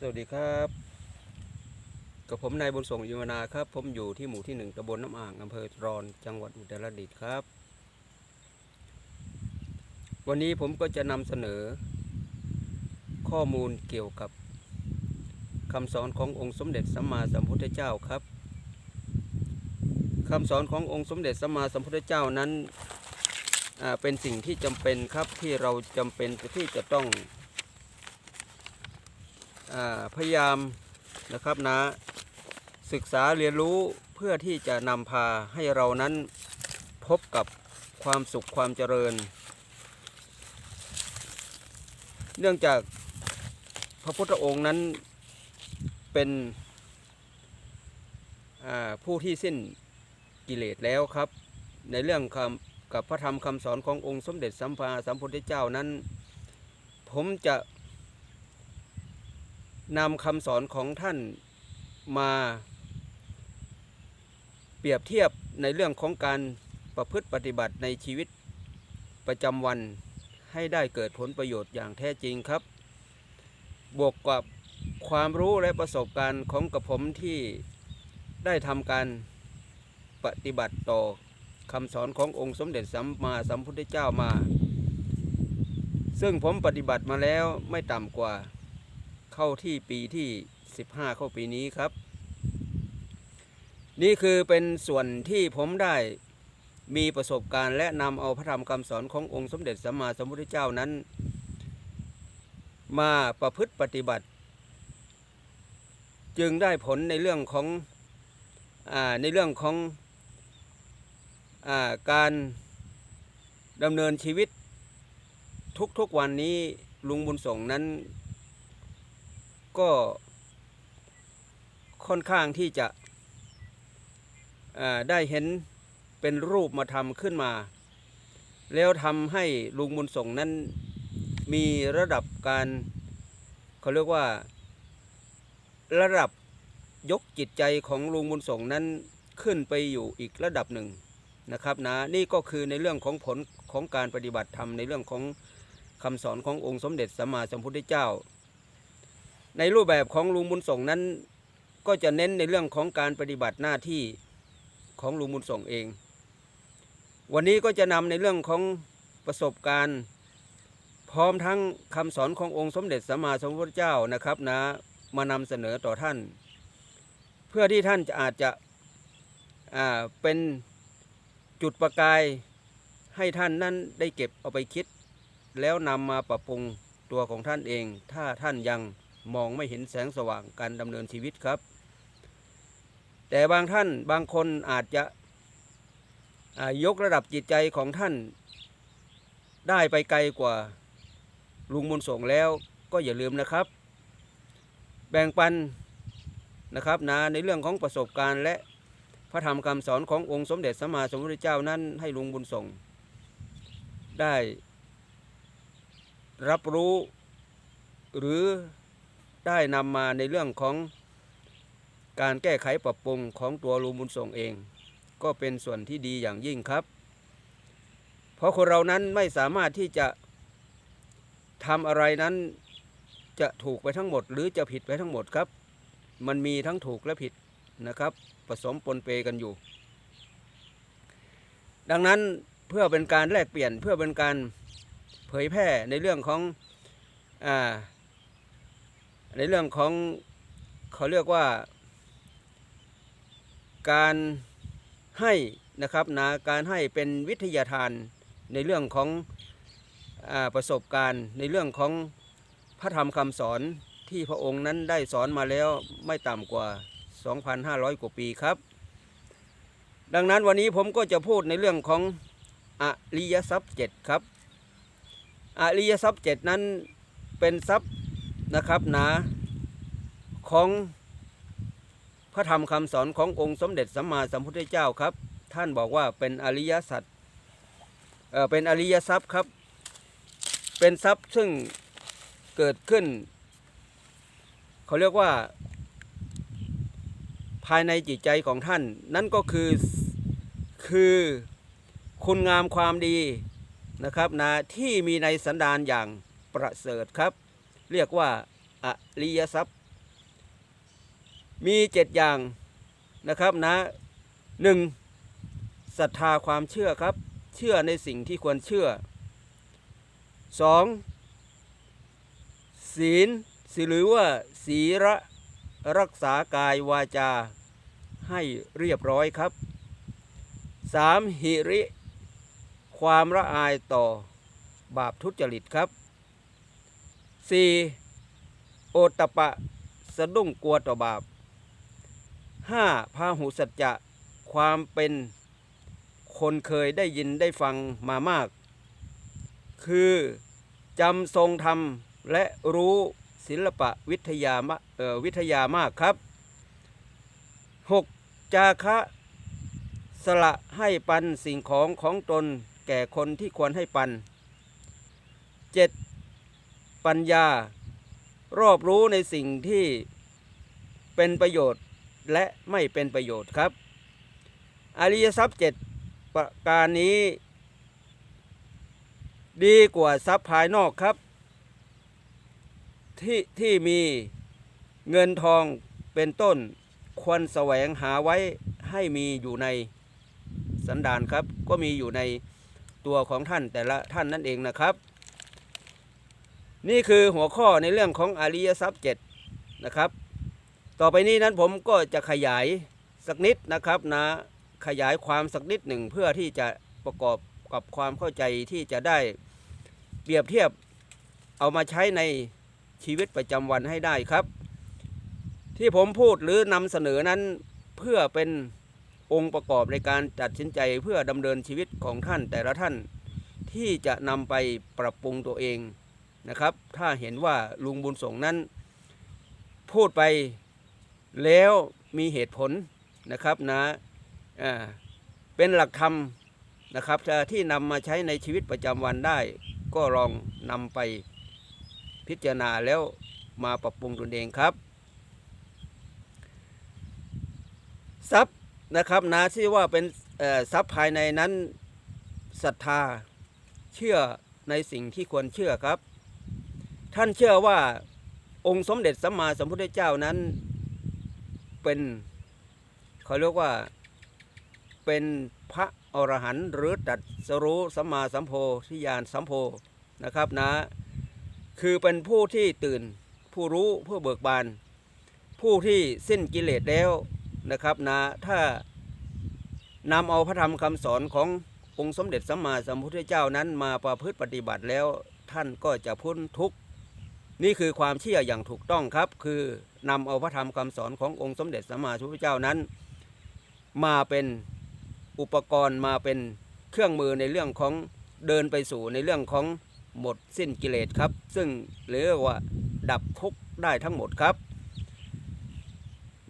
สวัสดีครับกับผมนายบุญส่งยุวนาครับ ผมอยู่ที่หมู่ที่หนึ่งตำบลน้ำอ่างอำเภอตรอนจังหวัดอุตรดิตถ์ครับ วันนี้ผมก็จะนำเสนอ ข้อมูลเกี่ยวกับคำสอนขององค์สมเด็จสัมมาสัมพุทธเจ้าครับคำสอนขององค์สมเด็จสัมมาสัมพุทธเจ้านั้นเป็นสิ่งที่จำเป็นครับที่เราจำเป็นที่จะต้อง พยายามนะครับนะศึกษาเรียนรู้เพื่อที่จะนำพาให้เรานั้นพบกับความสุขความเจริญ เนื่องจากพระพุทธองค์นั้นเป็นผู้ที่สิ้นกิเลสแล้วครับ ในเรื่องคำกับพระธรรมคำสอนขององค์สมเด็จสัมมาสัมพุทธเจ้านั้น ผมจะ นำคำสอนของท่านมาเปรียบเทียบในเรื่องของการประพฤติปฏิบัติในชีวิตประจำวันให้ได้เกิดผลประโยชน์อย่างแท้จริงครับ บวกกับความรู้และประสบการณ์ของกระผมที่ได้ทำการปฏิบัติต่อคำสอนขององค์สมเด็จสัมมาสัมพุทธเจ้ามา ซึ่งผมปฏิบัติมาแล้วไม่ต่ำกว่า เข้าที่ปีที่ 15 เข้าปีนี้ครับ นี่คือเป็นส่วนที่ผมได้มีประสบการณ์และนำเอาพระธรรมคำสอนขององค์สมเด็จสัมมาสัมพุทธเจ้านั้น มาประพฤติปฏิบัติ จึงได้ผลในเรื่องของอในเรื่องของอการดำเนินชีวิตทุกๆวันนี้ลุงบุญส่งนั้น ก็ค่อนข้างที่จะได้เห็นเป็นรูปมาทำขึ้นมา แล้วทำให้ลุงบุญส่งนั้นมีระดับการเขาเรียกว่าระดับยกจิตใจของลุงบุญส่งนั้นขึ้นไปอยู่อีกระดับหนึ่งนะครับนะนี่ก็คือในเรื่องของผลของการปฏิบัติธรรมในเรื่องของคำสอนขององค์สมเด็จสัมมาสัมพุทธเจ้า ในรูปแบบของลุงบุญส่งนั้น ก็จะเน้นในเรื่องของการปฏิบัติหน้าที่ของลุงบุญส่งเอง วันนี้ก็จะนำในเรื่องของประสบการณ์ พร้อมทั้งคำสอนขององค์สมเด็จสัมมาสัมพุทธเจ้านะครับนะมานำเสนอต่อท่าน เพื่อที่ท่านจะอาจจะเป็นจุดประกายให้ท่านนั้นได้เก็บเอาไปคิด แล้วนำมาปรับปรุงตัวของท่านเอง ถ้าท่านยัง มองไม่เห็นแสงสว่างการดำเนินชีวิตครับ แต่บางท่านบางคนอาจจะยกระดับจิตใจของท่าน ได้ไปไกลกว่าลุงมุนส่งแล้วก็อย่าลืมนะครับ แบ่งปันนะครับนะในเรื่องของประสบการณ์ และพระธรรมคำสอนขององค์สมเด็จสัมมาสัมพุทธเจ้านั้นให้ลุงบุญส่ง ได้รับรู้หรือ ได้นำมาในเรื่องของการแก้ไขปรับปรุงของตัวลุงบุญส่งเอง ก็เป็นส่วนที่ดีอย่างยิ่งครับ เพราะคนเรานั้นไม่สามารถที่จะทำอะไรนั้นจะถูกไปทั้งหมด หรือจะผิดไปทั้งหมดครับ มันมีทั้งถูกและผิดนะครับ ผสมปนเปกันอยู่ ดังนั้นเพื่อเป็นการแลกเปลี่ยนเพื่อเป็นการเผยแพร่ในเรื่องของอ่า ในเรื่องของเขาเรียกว่า การให้นะครับนะการให้เป็นวิทยาทานในเรื่องของอประสบการณ์ ในเรื่องของพระธรรมคำสอนที่พระองค์นั้นได้สอนมาแล้วไม่ต่ำกว่า 2,500 กว่าปีครับ ดังนั้นวันนี้ผมก็จะพูดในเรื่องของอริยทรัพย์เจ็ดครับ อริยทรัพย์เจ็ดนั้นเป็นทรัพย์ นะครับนะของพระธรรมคำสอนขององค์สมเด็จสัมมาสัมพุทธเจ้าครับ ท่านบอกว่าเป็นอริยสัจเอ่อเป็นอริยทรัพย์ครับ เป็นทรัพย์ซึ่งเกิดขึ้น เขาเรียกว่า ภายในจิตใจของท่าน นั่นก็คือคือคุณงามความดีนะครับนะที่มีในสันดานอย่างประเสริฐครับ เรียกว่าอริยทรัพย์ มีเจ็ดอย่างนะครับนะหนึ่งศรัทธาความเชื่อครับ เชื่อในสิ่งที่ควรเชื่อสองศีลสิหรือว่าศีระรักษากายวาจาให้เรียบร้อยครับสามหิริ ความละอายต่อบาปทุจริตครับ 4. โอตปะ สะดุ้งกลัวต่อบาป 5. พาหุสัจจะความเป็นคนเคยได้ยินได้ฟังมามาก คือจำทรงธรรมและรู้ศิลปะวิทยามะเอ่อวิทยามากครับ 6. จาคะสละให้ปันสิ่งของของตนแก่คนที่ควรให้ปัน 7. ปัญญา รอบรู้ในสิ่งที่เป็นประโยชน์และไม่เป็นประโยชน์ครับ อริยทรัพย์เจ็ดประการนี้ ดีกว่าทรัพย์ภายนอกครับ ที่ที่มีเงินทองเป็นต้นควรแสวงหาไว้ให้มีอยู่ในสันดานครับ ก็มีอยู่ในตัวของท่านแต่ละท่านนั่นเองนะครับ นี่คือหัวข้อในเรื่องของอริยทรัพย์เจ็ดนะครับ ต่อไปนี้นั้นผมก็จะขยายสักนิดนะครับนะขยายความสักนิดหนึ่งเพื่อที่จะประกอบกับความเข้าใจที่จะได้เปรียบเทียบเอามาใช้ในชีวิตประจำวันให้ได้ครับ ที่ผมพูดหรือนำเสนอนั้นเพื่อเป็นองค์ประกอบในการตัดสินใจเพื่อดำเนินชีวิตของท่านแต่ละท่านที่จะนำไปปรับปรุงตัวเอง นะครับ ถ้าเห็นว่าลุงบุญส่งนั้น พูดไปแล้วมีเหตุผลนะครับนะอ่าเป็นหลักธรรมนะครับที่นำมาใช้ในชีวิตประจำวันได้ ก็ลองนำไปพิจารณาแล้วมาปรับปรุงตนเองครับ ทรัพย์นะครับนะที่ว่าเป็นทรัพย์ภายในนั้นศรัทธาเชื่อในสิ่งที่ควรเชื่อครับ ท่านเชื่อว่าองค์สมเด็จสัมมาสัมพุทธเจ้านั้นเป็นเขาเรียกว่าเป็นพระอรหันต์หรือตัดสรู้สัมมาสัมโพธิญาณสัมโพนะครับนะ คือเป็นผู้ที่ตื่นผู้รู้ผู้เบิกบาน ผู้ที่สิ้นกิเลสแล้วนะครับนะถ้านำเอาพระธรรมคำสอนขององค์สมเด็จสัมมาสัมพุทธเจ้านั้นมาประพฤติปฏิบัติแล้วท่านก็จะพ้นทุกข์ นี่คือความเชื่ออย่างถูกต้องครับ คือนำเอาพระธรรมคำสอนขององค์สมเด็จสัมมาสัมพุทธเจ้านั้น มาเป็นอุปกรณ์มาเป็นเครื่องมือในเรื่องของเดินไปสู่ในเรื่องของหมดสิ้นกิเลสครับ ซึ่งเรียกว่าดับทุกข์ได้ทั้งหมดครับ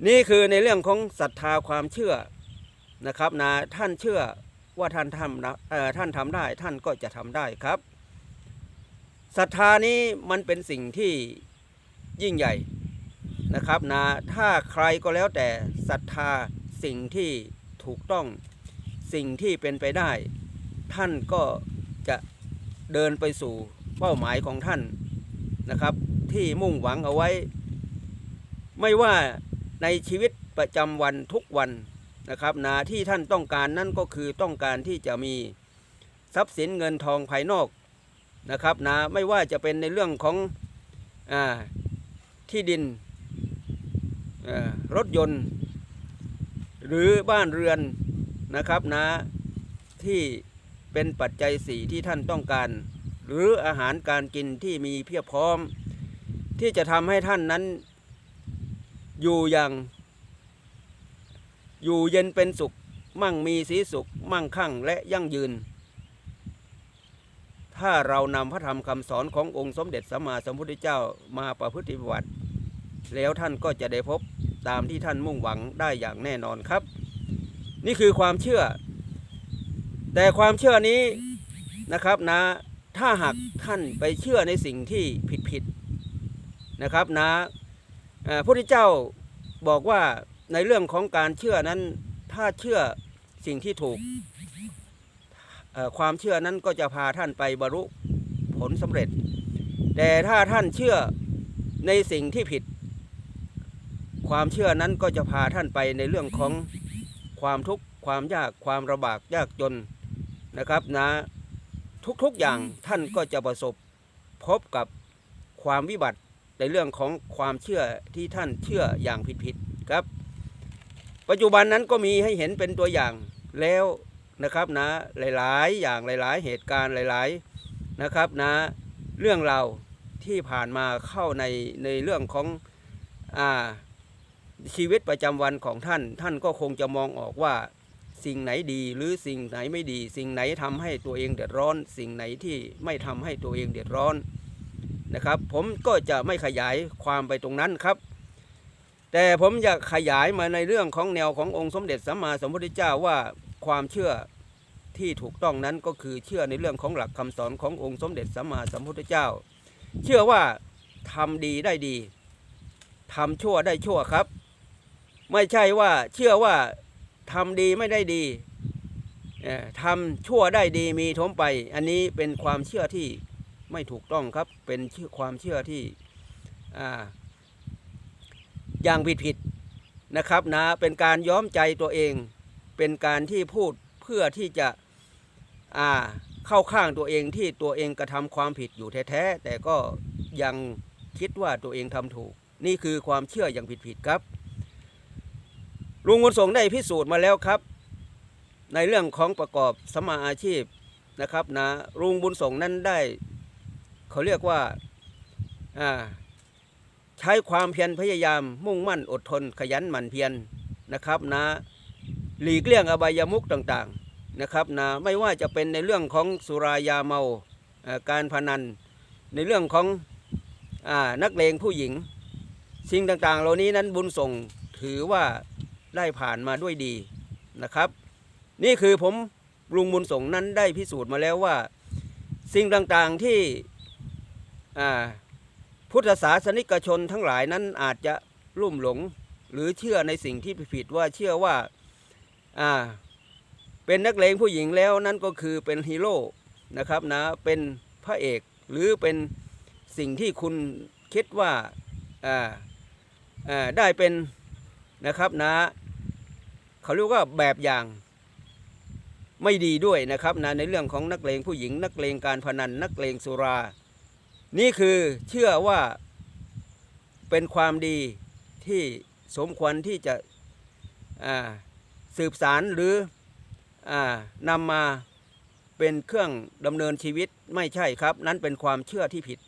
นี่คือในเรื่องของศรัทธาความเชื่อนะครับนะท่านเชื่อว่าท่านทำนะเออท่านทำได้ท่านก็จะทำได้ครับ ศรัทธานี้มันเป็นสิ่งที่ยิ่งใหญ่นะครับนะถ้าใครก็แล้วแต่ศรัทธาสิ่งที่ถูกต้องสิ่งที่เป็นไปได้ ท่านก็จะเดินไปสู่เป้าหมายของท่านนะครับ ที่มุ่งหวังเอาไว้ ไม่ว่าในชีวิตประจำวันทุกวันนะครับนะที่ท่านต้องการนั่นก็คือต้องการที่จะมีทรัพย์สินเงินทองภายนอก นะครับนะไม่ว่าจะเป็นในเรื่องของอที่ดินรถยนต์ หรือบ้านเรือนนะครับนะที่เป็นปัจจัยสี่ที่ท่านต้องการ หรืออาหารการกินที่มีเพียบพร้อม ที่จะทำให้ท่านนั้นอยู่อย่าง อยู่เย็นเป็นสุข มั่งมีสีสุข มั่งคั่งและยั่งยืน ถ้าเรานำพระธรรมคำสอนขององค์สมเด็จสัมมาสัมพุทธเจ้ามาประพฤติปฏิบัติ แล้วท่านก็จะได้พบตามที่ท่านมุ่งหวังได้อย่างแน่นอนครับ นี่คือความเชื่อ แต่ความเชื่อนี้นะครับนะ ถ้าหากท่านไปเชื่อในสิ่งที่ผิดผิดๆนะครับนะพระพุทธเจ้าบอกว่าในเรื่องของการเชื่อนั้น ถ้าเชื่อสิ่งที่ถูก ความเชื่อนั้นก็จะพาท่านไปบรรลุผลสำเร็จ แต่ถ้าท่านเชื่อในสิ่งที่ผิด ความเชื่อนั้นก็จะพาท่านไปในเรื่องของความทุกข์ความยากความระบากยากจนนะครับนะทุกๆอย่างท่านก็จะประสบพบกับความวิบัติในเรื่องของความเชื่อที่ท่านเชื่ออย่างผิดๆครับ ปัจจุบันนั้นก็มีให้เห็นเป็นตัวอย่างแล้ว นะครับนะหลายๆ อย่างหลายๆ เหตุการณ์หลายๆนะครับนะเรื่องราวที่ผ่านมาเข้าในในเรื่องของอ่าชีวิตประจำวันของท่าน ท่านก็คงจะมองออกว่าสิ่งไหนดีหรือสิ่งไหนไม่ดี สิ่งไหนทำให้ตัวเองเดือดร้อน สิ่งไหนที่ไม่ทำให้ตัวเองเดือดร้อนนะครับ ผมก็จะไม่ขยายความไปตรงนั้นครับ แต่ผมอยากขยายมาในเรื่องของแนวขององค์สมเด็จสัมมาสัมพุทธเจ้าว่า ความเชื่อที่ถูกต้องนั้นก็คือเชื่อในเรื่องของหลักคำสอนขององค์สมเด็จสัมมาสัมพุทธเจ้า เชื่อว่าทำดีได้ดีทำชั่วได้ชั่วครับ ไม่ใช่ว่าเชื่อว่าทำดีไม่ได้ดีทำชั่วได้ดีมีทมไป อันนี้เป็นความเชื่อที่ไม่ถูกต้องครับ เป็นความเชื่อที่อาอย่างผิดผิดๆนะครับนะเป็นการย้อมใจตัวเอง เป็นการที่พูดเพื่อที่จะอ่าเข้าข้างตัวเองที่ตัวเองกระทำความผิดอยู่แท้ๆแต่ก็ยังคิดว่าตัวเองทำถูก นี่คือความเชื่ออย่างผิดๆครับ ลุงบุญส่งได้พิสูจน์มาแล้วครับ ในเรื่องของประกอบสมมาอาชีพนะครับนะลุงบุญส่งนั้นได้เขาเรียกว่าใช้ความเพียรพยายามมุ่งมั่นอดทนขยันหมั่นเพียรนะครับนะ หลีกเลี่ยงอบายมุขต่างๆนะครับนะไม่ว่าจะเป็นในเรื่องของสุรายาเมาการพนัน ในเรื่องของอนักเลงผู้หญิง สิ่งต่างๆ เหล่านี้นั้นบุญส่งถือว่าได้ผ่านมาด้วยดีนะครับ นี่คือผมลุงบุญส่งนั้นได้พิสูจน์มาแล้วว่า สิ่งต่างๆที่พุทธศาสนิกชนทั้งหลายนั้นอาจจะลุ่มหลง หรือเชื่อในสิ่งที่ผิดว่าเชื่อว่า อ่าเป็นนักเลงผู้หญิงแล้วนั่นก็คือเป็นฮีโร่นะครับนะเป็นพระเอกหรือเป็นสิ่งที่คุณคิดว่าอ่าอ่าได้เป็นนะครับนะเขาเรียกว่าแบบอย่างไม่ดีด้วยนะครับนะในเรื่องของนักเลงผู้หญิง นักเลงการพนันนักเลงสุรา นี่คือเชื่อว่าเป็นความดีที่สมควรที่จะอ่า สืบสารหรือนำมาเป็นเครื่องดำเนินชีวิตไม่ใช่ครับ นั้นเป็นความเชื่อที่ผิด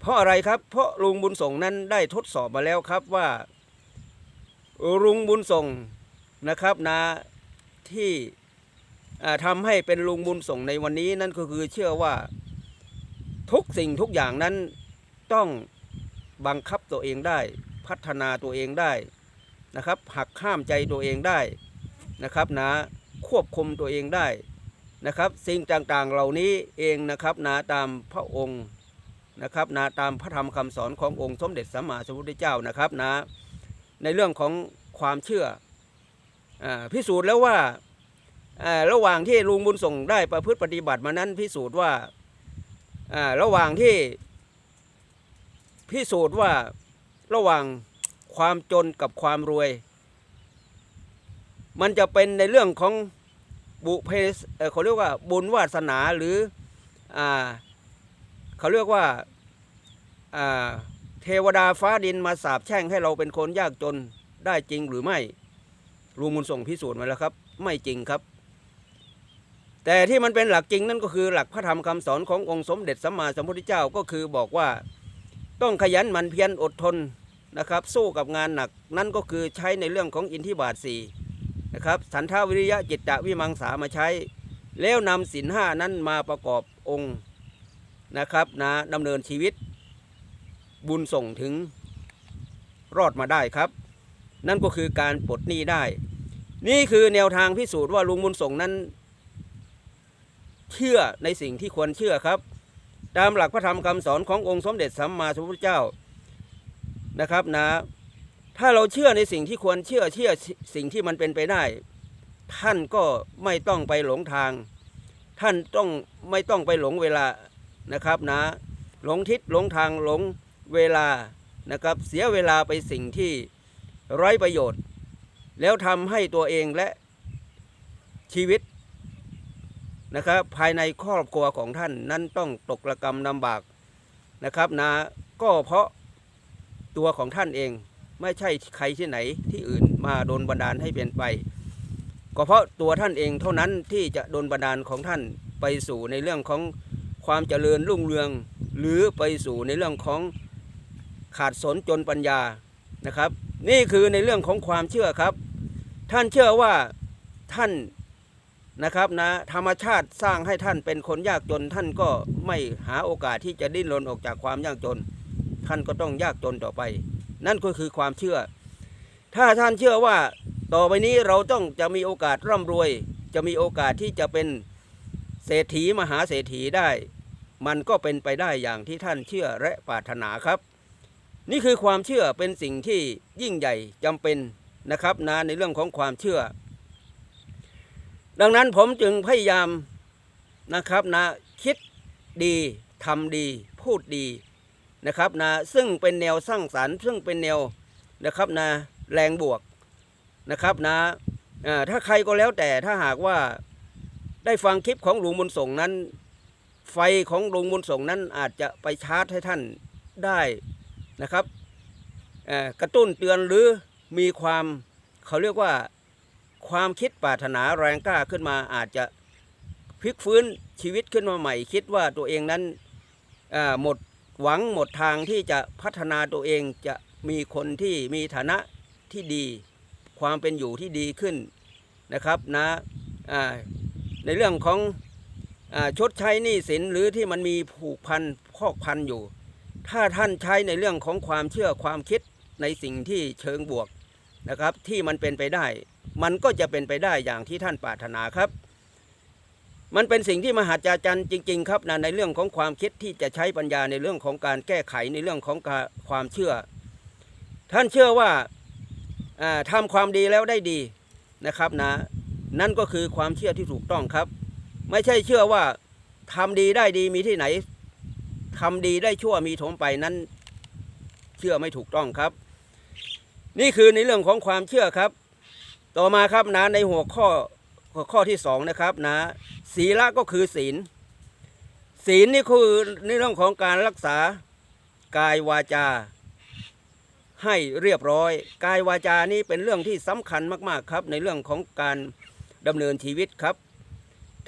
เพราะอะไรครับ เพราะลุงบุญส่งนั้นได้ทดสอบมาแล้วครับว่า ลุงบุญส่งนะครับนะที่ทำให้เป็นลุงบุญส่งในวันนี้นั่นก็คือเชื่อว่าทุกสิ่งทุกอย่างนั้นต้องบังคับตัวเองได้ พัฒนาตัวเองได้ นะครับหักห้ามใจตัวเองได้นะครับนะควบคุมตัวเองได้นะครับสิ่งต่างๆเหล่านี้เองนะครับนะตามพระองค์นะครับนะตามพระธรรมคำสอนขององค์สมเด็จสัมมาสัมพุทธเจ้านะครับนะในเรื่องของความเชื่ออพิสูจน์แล้วว่าระหว่างที่ลุงบุญส่งได้ประพฤติปฏิบัติมานั้นพิสูจน์ว่าระหว่างที่พิสูจน์ว่าระหว่าง ความจนกับความรวย มันจะเป็นในเรื่องของบุเพสเขาเรียกว่าบุญวาสนาหรืออเขาเรียกว่าเทวดาฟ้าดินมาสาบแช่งให้เราเป็นคนยากจนได้จริงหรือไม่ลุงมุนส่งพิสูจน์มาแล้วครับ ไม่จริงครับ แต่ที่มันเป็นหลักจริงนั่นก็คือหลักพระธรรมคำสอนขององค์สมเด็จสัมมาสัมพุทธเจ้าก็คือบอกว่าต้องขยันหมั่นเพียรอดทน นะครับสู้กับงานหนักนั่นก็คือใช้ในเรื่องของอินทิบาทสี่นะครับสันทาวิริยะจิตตะวิมังสามาใช้ แล้วนำศีลห้านั้นมาประกอบองค์นะครับนะดำเนินชีวิต บุญส่งถึงรอดมาได้ครับ นั่นก็คือการปลดหนี้ได้ นี่คือแนวทางพิสูจน์ว่าลุงบุญส่งนั้น เชื่อในสิ่งที่ควรเชื่อครับ ตามหลักพระธรรมคำสอนขององค์สมเด็จสัมมาสัมพุทธเจ้า นะครับนะ ถ้าเราเชื่อในสิ่งที่ควรเชื่อเชื่อสิ่งที่มันเป็นไปได้ ท่านก็ไม่ต้องไปหลงทาง ท่านต้องไม่ต้องไปหลงเวลานะครับนะ หลงทิศหลงทางหลงเวลานะครับ เสียเวลาไปสิ่งที่ไร้ประโยชน์ แล้วทำให้ตัวเองและชีวิตนะครับภายในครอบครัวของท่านนั้นต้องตกระกรรมลำบากนะครับนะก็เพราะ ตัวของท่านเอง ไม่ใช่ใครที่ไหนที่อื่นมาโดนบันดาลให้เป็นไป ก็เพราะตัวท่านเองเท่านั้นที่จะโดนบันดาลของท่านไปสู่ในเรื่องของความเจริญรุ่งเรือง หรือไปสู่ในเรื่องของขาดสนจนปัญญานะครับ นี่คือในเรื่องของความเชื่อครับ ท่านเชื่อว่าท่านนะครับนะธรรมชาติสร้างให้ท่านเป็นคนยากจนท่านก็ไม่หาโอกาสที่จะดิ้นรนออกจากความยากจน ท่านก็ต้องยากจนต่อไป นั่นก็คือความเชื่อ ถ้าท่านเชื่อว่าต่อไปนี้เราต้องจะมีโอกาสร่ำรวย จะมีโอกาสที่จะเป็นเศรษฐีมหาเศรษฐีได้ มันก็เป็นไปได้อย่างที่ท่านเชื่อและปรารถนาครับ นี่คือความเชื่อเป็นสิ่งที่ยิ่งใหญ่จำเป็นนะครับนะในเรื่องของความเชื่อ ดังนั้นผมจึงพยายามนะครับนะคิดดีทำดี พูดดี นะครับนะซึ่งเป็นแนวสร้างสรรค์ ซึ่งเป็นแนวนะครับนะแรงบวกนะครับนะถ้าใครก็แล้วแต่ถ้าหากว่าได้ฟังคลิปของหลวงบุญส่งนั้น ไฟของหลวงบุญส่งนั้นอาจจะไปชาร์จให้ท่านได้นะครับกระตุ้นเตือนหรือมีความเขาเรียกว่าความคิดปรารถนาแรงกล้าขึ้นมาอาจจะพลิกฟื้นชีวิตขึ้นมาใหม่ คิดว่าตัวเองนั้นหมด หวังหมดทางที่จะพัฒนาตัวเองจะมีคนที่มีฐานะที่ดี ความเป็นอยู่ที่ดีขึ้นนะครับนะในเรื่องของอชดใช้หนี้สินหรือที่มันมีผูกพันพอกพันอยู่ ถ้าท่านใช้ในเรื่องของความเชื่อความคิดในสิ่งที่เชิงบวกนะครับที่มันเป็นไปได้ มันก็จะเป็นไปได้อย่างที่ท่านปรารถนาครับ มันเป็นสิ่งที่มหัศจรรย์จริง ๆ ครับนะในเรื่องของความคิดที่จะใช้ปัญญาในเรื่องของการแก้ไขในเรื่องของความเชื่อ ท่านเชื่อว่าอ่าทำความดีแล้วได้ดีนะครับนะนั่นก็คือความเชื่อที่ถูกต้องครับ ไม่ใช่เชื่อว่าทำดีได้ดีมีที่ไหนทำดีได้ชั่วมีถมไปนั้น เชื่อไม่ถูกต้องครับ นี่คือในเรื่องของความเชื่อครับ ต่อมาครับนะในหัวข้อหัวข้อที่สองนะครับนะ ศีละก็คือศีล ศีลนี่คือในเรื่องของการรักษากายวาจา ให้เรียบร้อย กายวาจานี่เป็นเรื่องที่สำคัญมากๆครับ ในเรื่องของการดำเนินชีวิตครับ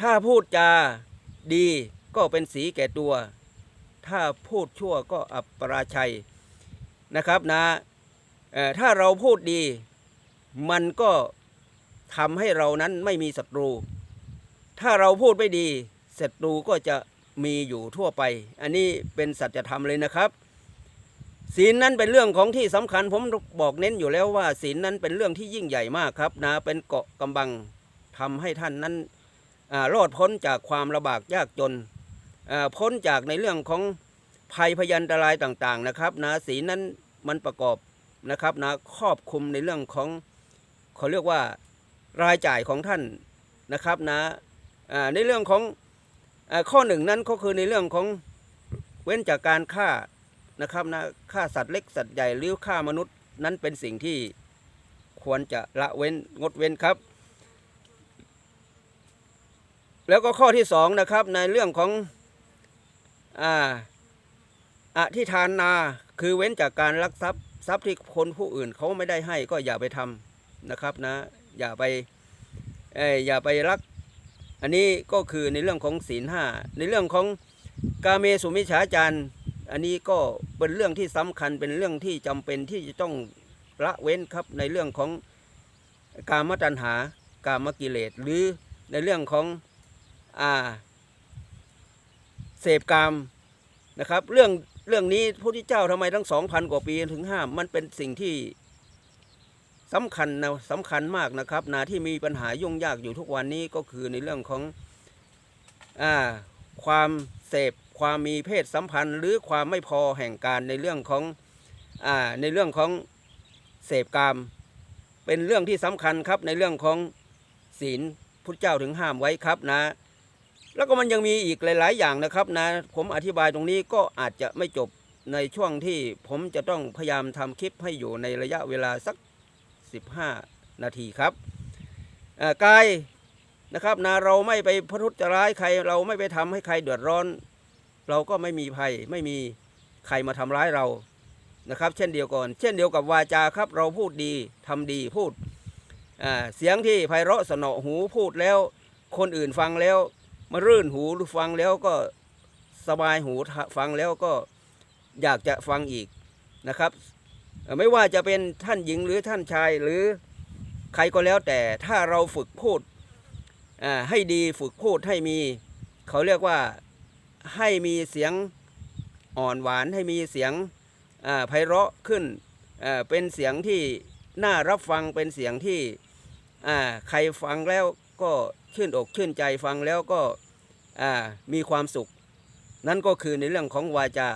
ถ้าพูดจาดีก็เป็นสีแก่ตัว ถ้าพูดชั่วก็อับปราชัยนะครับนะถ้าเราพูดดีมันก็ทำให้เรานั้นไม่มีศัตรู ถ้าเราพูดไม่ดีศัตรูก็จะมีอยู่ทั่วไป อันนี้เป็นสัจธรรมเลยนะครับศีลนั้นเป็นเรื่องของที่สำคัญผมบอกเน้นอยู่แล้วว่าศีลนั้นเป็นเรื่องที่ยิ่งใหญ่มากครับนะเป็นเกาะกำบังทำให้ท่านนั้นอรอดพ้นจากความลำบากยากจนพ้นจากในเรื่องของภัยพยันตรายต่างๆนะครับนะศีลนั้นมันประกอบนะครับนะครอบคลุมในเรื่องของเขาเรียกว่ารายจ่ายของท่านนะครับนะ ในเรื่องของอข้อหนึ่งนั้นก็คือในเรื่องของเว้นจากการฆ่านะครับนะฆ่าสัตว์เล็กสัตว์ใหญ่หรือฆ่ามนุษย์นั้นเป็นสิ่งที่ควรจะละเว้นงดเว้นครับ แล้วก็ข้อที่สองนะครับในเรื่องของอ่าอธิทานนาคือเว้นจากการลักทรัพย์ทรัพย์ที่คนผู้อื่นเขาไม่ได้ให้ก็อย่าไปทำนะครับนะอย่าไปเอยอย่าไปรัก อันนี้ก็คือในเรื่องของศีลห้าในเรื่องของกาเมสุมิฉาจารอันนี้ก็เป็นเรื่องที่สำคัญเป็นเรื่องที่จำเป็นที่จะต้องละเว้นครับในเรื่องของกามตัณหากามกิเลสหรือในเรื่องของอ่าเสพกามนะครับ เรื่องเรื่องนี้พระพุทธเจ้าทำไมทั้งสองพันกว่าปีถึงห้ามมันเป็นสิ่งที่ สำคัญนะสำคัญมากนะครับนะที่มีปัญหายุ่งยากอยู่ทุกวันนี้ก็คือในเรื่องของอ่าความเสพความมีเพศสัมพันธ์ หรือความไม่พอแห่งการในเรื่องของอ่าในเรื่องของเสพกาม เป็นเรื่องที่สำคัญครับในเรื่องของศีลพุทธเจ้าถึงห้ามไว้ครับนะ แล้วก็มันยังมีอีกหลาย ๆ อย่างนะครับนะ ผมอธิบายตรงนี้ก็อาจจะไม่จบในช่วงที่ผมจะต้องพยายามทำคลิปให้อยู่ในระยะเวลาสัก 15 นาทีครับกายนะครับนะเราไม่ไปพทุษร้ายใคร เราไม่ไปทำให้ใครเดือดร้อน เราก็ไม่มีภัยไม่มีใครมาทำร้ายเรานะครับ เช่นเดียวกันเช่นเดียวกับวาจาครับ เราพูดดีทำดีพูดเสียงที่ไพเราะสนอหูพูดแล้ว คนอื่นฟังแล้วมารื่นหูฟังแล้วก็สบายหูฟังแล้วก็อยากจะฟังอีกนะครับ ไม่ว่าจะเป็นท่านหญิงหรือท่านชายหรือใครก็แล้วแต่ถ้าเราฝึกพูดให้ดีฝึกพูดให้มี เขาเรียกว่าให้มีเสียงอ่อนหวานให้มีเสียงไพเราะขึ้นเป็นเสียงที่น่ารับฟังเป็นเสียงที่ใครฟังแล้วก็ชื่นอกชื่นใจฟังแล้วก็มีความสุข นั่นก็คือในเรื่องของวาจา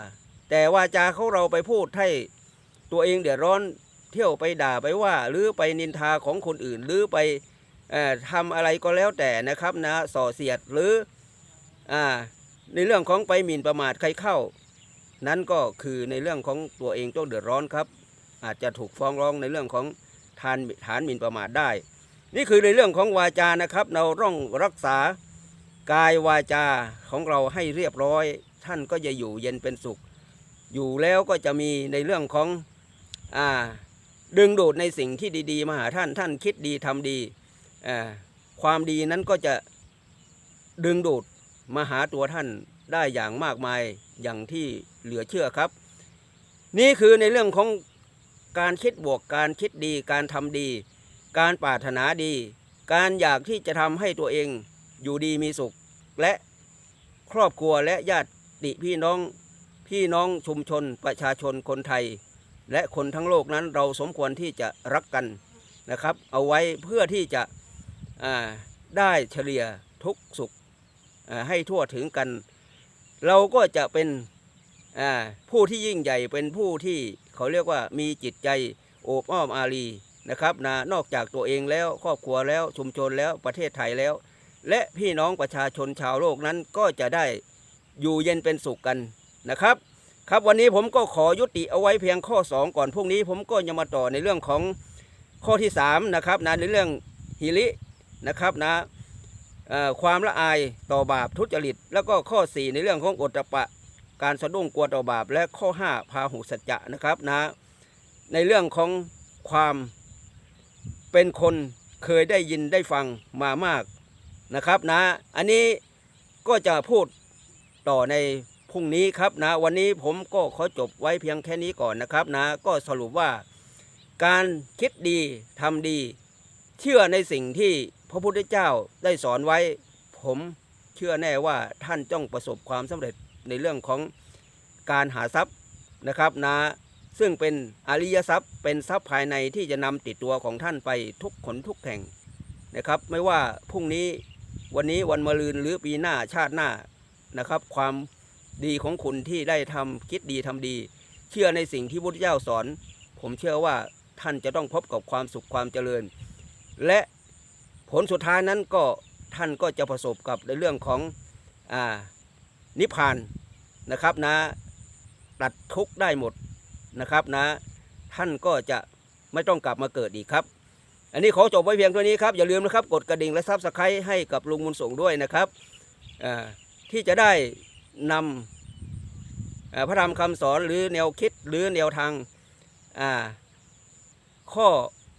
แต่วาจาเขาเราไปพูดให้ ตัวเองเดือดร้อนเที่ยวไปด่าไปว่า หรือไปนินทาของคนอื่น หรือไปอ่อทำอะไรก็แล้วแต่นะครับนะส่อเสียดหรืออในเรื่องของไปหมิ่นประมาทใครเข้า นั้นก็คือในเรื่องของตัวเองต้องเดือดร้อนครับ อาจจะถูกฟ้องร้องในเรื่องของฐานฐานหมิ่นประมาทได้ นี่คือในเรื่องของวาจานะครับ เราต้องรักษากายวาจาของเราให้เรียบร้อย ท่านก็จะอยู่เย็นเป็นสุข อยู่แล้วก็จะมีในเรื่องของ ดึงดูดในสิ่งที่ดีๆ มาหาท่านท่านคิดดีทำดี ความดีนั้นก็จะดึงดูดมาหาตัวท่านได้อย่างมากมายอย่างที่เหลือเชื่อครับ นี่คือในเรื่องของการคิดบวกการคิดดี การทำดี การปรารถนาดี การอยากที่จะทำให้ตัวเองอยู่ดีมีสุข และครอบครัวและญาติพี่น้องพี่น้องชุมชนประชาชนคนไทย และคนทั้งโลกนั้นเราสมควรที่จะรักกันนะครับ เอาไว้เพื่อที่จะได้เฉลี่ยทุกสุขให้ทั่วถึงกัน เราก็จะเป็นผู้ที่ยิ่งใหญ่เป็นผู้ที่เขาเรียกว่ามีจิตใจโอบอ้อมอารีนะครับนะนอกจากตัวเองแล้วครอบครัวแล้วชุมชนแล้วประเทศไทยแล้ว และพี่น้องประชาชนชาวโลกนั้นก็จะได้อยู่เย็นเป็นสุขกันนะครับ ครับวันนี้ผมก็ขอยุติเอาไว้เพียงข้อ 2 ก่อนพรุ่งนี้ ผมก็จะมาต่อในเรื่องของข้อที่3นะครับนะในเรื่องฮิรินะครับนะความละอายต่อบาปทุจริต แล้วก็ข้อ 4 ในเรื่องของอดตะปะการสะดุ้งกลัวต่อบาป และข้อ 5 พาหุสัจจะนะครับนะในเรื่องของความเป็นคนเคยได้ยินได้ฟังมามากนะครับนะอันนี้ก็จะพูดต่อใน พรุ่งนี้ครับนะวันนี้ผมก็ขอจบไว้เพียงแค่นี้ก่อนนะครับนะก็สรุปว่า การคิดดีทำดี เชื่อในสิ่งที่พระพุทธเจ้าได้สอนไว้ ผมเชื่อแน่ว่าท่านต้องประสบความสำเร็จในเรื่องของการหาทรัพย์นะครับนะซึ่งเป็นอริยทรัพย์เป็นทรัพย์ภายในที่จะนำติดตัวของท่านไปทุกขนทุกแห่งนะครับ ไม่ว่าพรุ่งนี้วันนี้วันมะรืนหรือปีหน้าชาติหน้านะครับ ความ ดีของคุณที่ได้ทำคิดดีทำดี เชื่อในสิ่งที่พระพุทธเจ้าสอน ผมเชื่อว่าท่านจะต้องพบกับความสุขความเจริญ และผลสุดท้ายนั้นก็ท่านก็จะประสบกับในเรื่องของอนิพพานนะครับนะตัดทุกข์ได้หมดนะครับนะ ท่านก็จะไม่ต้องกลับมาเกิดอีกครับ อันนี้ขอจบไว้เพียงเท่านี้ครับ อย่าลืมนะครับ กดกระดิ่งและซับสไครต์ให้กับลุงมุนส่งด้วยนะครับที่จะได้ นำพระธรรมคำสอนหรือแนวคิดหรือแนวทางข้อ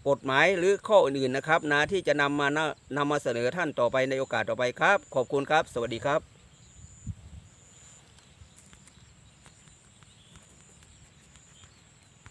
กฎหมายหรือข้ออื่นๆนะครับนะที่จะนำมานำมาเสนอท่านต่อไปในโอกาสต่อไปครับ ขอบคุณครับ สวัสดีครับ